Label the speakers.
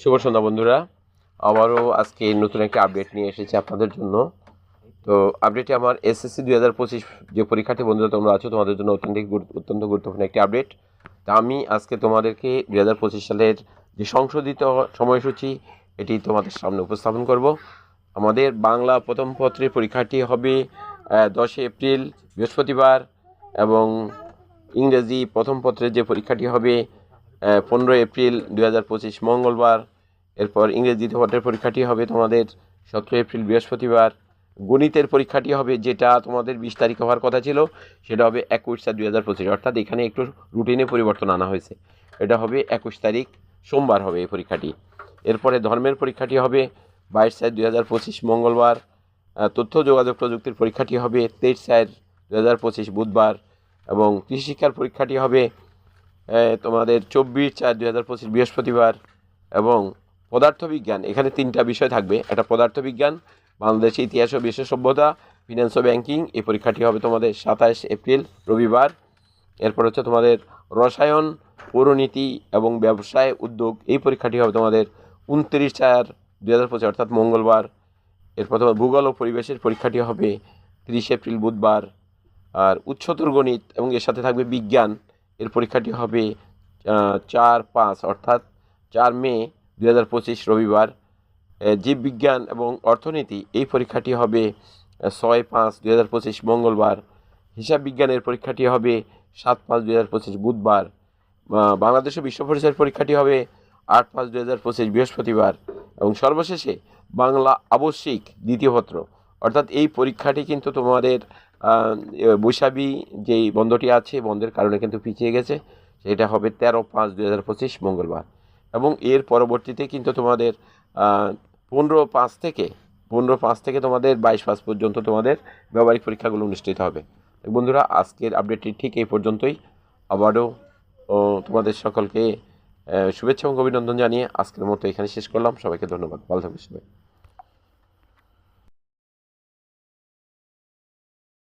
Speaker 1: শুভ সন্ধ্যা বন্ধুরা। আবারও আজকে নতুন একটা আপডেট নিয়ে এসেছি আপনাদের জন্য। তো আপডেটে আমার এসএসসি দুই হাজার পঁচিশ যে পরীক্ষার্থী বন্ধুরা তোমরা আছো, তোমাদের জন্য অত্যন্ত অত্যন্ত গুরুত্বপূর্ণ একটি আপডেট তা আমি আজকে তোমাদেরকে দুই হাজার পঁচিশ সালের যে সংশোধিত সময়সূচি, এটি তোমাদের সামনে উপস্থাপন করব। আমাদের বাংলা প্রথম পত্রের পরীক্ষাটি হবে দশই এপ্রিল, বৃহস্পতিবার এবং ইংরেজি প্রথম পত্রের যে পরীক্ষাটি হবে পনেরোই এপ্রিল দুই হাজার পঁচিশ মঙ্গলবার। এরপর ইংরেজি পত্রের পরীক্ষাটি হবে তোমাদের সতেরো এপ্রিল বৃহস্পতিবার। গণিতের পরীক্ষাটি হবে যেটা তোমাদের বিশ তারিখ হওয়ার কথা ছিল, সেটা হবে একুশ চার দুই হাজার পঁচিশ। অর্থাৎ এখানে একটু রুটিনে পরিবর্তন আনা হয়েছে। এটা হবে একুশ তারিখ, সোমবার হবে এই পরীক্ষাটি। এরপরে ধর্মের পরীক্ষাটি হবে বাইশ চার দুই হাজার পঁচিশ মঙ্গলবার। তথ্য, যোগাযোগ প্রযুক্তির পরীক্ষাটি হবে তেইশ চার দু হাজার পঁচিশ বুধবার। এবং কৃষিশিক্ষার পরীক্ষাটি হবে তোমাদের চব্বিশ চার দুই হাজার পঁচিশ বৃহস্পতিবার এবং পদার্থবিজ্ঞান, এখানে তিনটা বিষয় থাকবে। একটা পদার্থবিজ্ঞান বাংলাদেশের ইতিহাস ও বিশ্ব সভ্যতা ফিনান্স ও ব্যাংকিং এই পরীক্ষাটি হবে তোমাদের সাতাশ এপ্রিল, রবিবার। এরপর হচ্ছে তোমাদের রসায়ন, পৌরনীতি এবং ব্যবসায় উদ্যোগ, এই পরীক্ষাটি হবে তোমাদের উনত্রিশ চার দুই হাজার পঁচিশ, অর্থাৎ মঙ্গলবার। এরপর তোমার ভূগোল ও পরিবেশের পরীক্ষাটি হবে তিরিশ এপ্রিল, বুধবার। আর উচ্চতর গণিত এবং এর সাথে থাকবে বিজ্ঞান এর পরীক্ষাটি হবে চার পাঁচ, অর্থাৎ চার মে দুই হাজার পঁচিশ রবিবার। জীববিজ্ঞান এবং অর্থনীতি, এই পরীক্ষাটি হবে ছয় পাঁচ পঁচিশ মঙ্গলবার। হিসাব বিজ্ঞানের পরীক্ষাটি হবে, সাত পাঁচ পঁচিশ বুধবার। বাংলাদেশ বিশ্ব পরিচয়ের পরীক্ষাটি হবে, আট পাঁচ পঁচিশ বৃহস্পতিবার। এবং সর্বশেষে বাংলা আবশ্যিক দ্বিতীয় পত্র। অর্থাৎ এই পরীক্ষাটি কিন্তু তোমাদের বৈশাখী যেই বন্ধটি আছে, বন্ধের কারণে কিন্তু পিছিয়ে গেছে। সেটা হবে তেরো পাঁচ দুই হাজার পঁচিশ মঙ্গলবার। এবং এর পরবর্তীতে কিন্তু তোমাদের পনেরো পাঁচ থেকে, পনেরো পাঁচ থেকে তোমাদের বাইশ পাঁচ পর্যন্ত তোমাদের ব্যবহারিক পরীক্ষাগুলো অনুষ্ঠিত হবে। বন্ধুরা, আজকের আপডেটটি ঠিক এই পর্যন্তই। আবারও তোমাদের সকলকে শুভেচ্ছা এবং অভিনন্দন জানিয়ে আজকের মতো এখানে শেষ করলাম। সবাইকে ধন্যবাদ। ভালো থাকবে সবাই।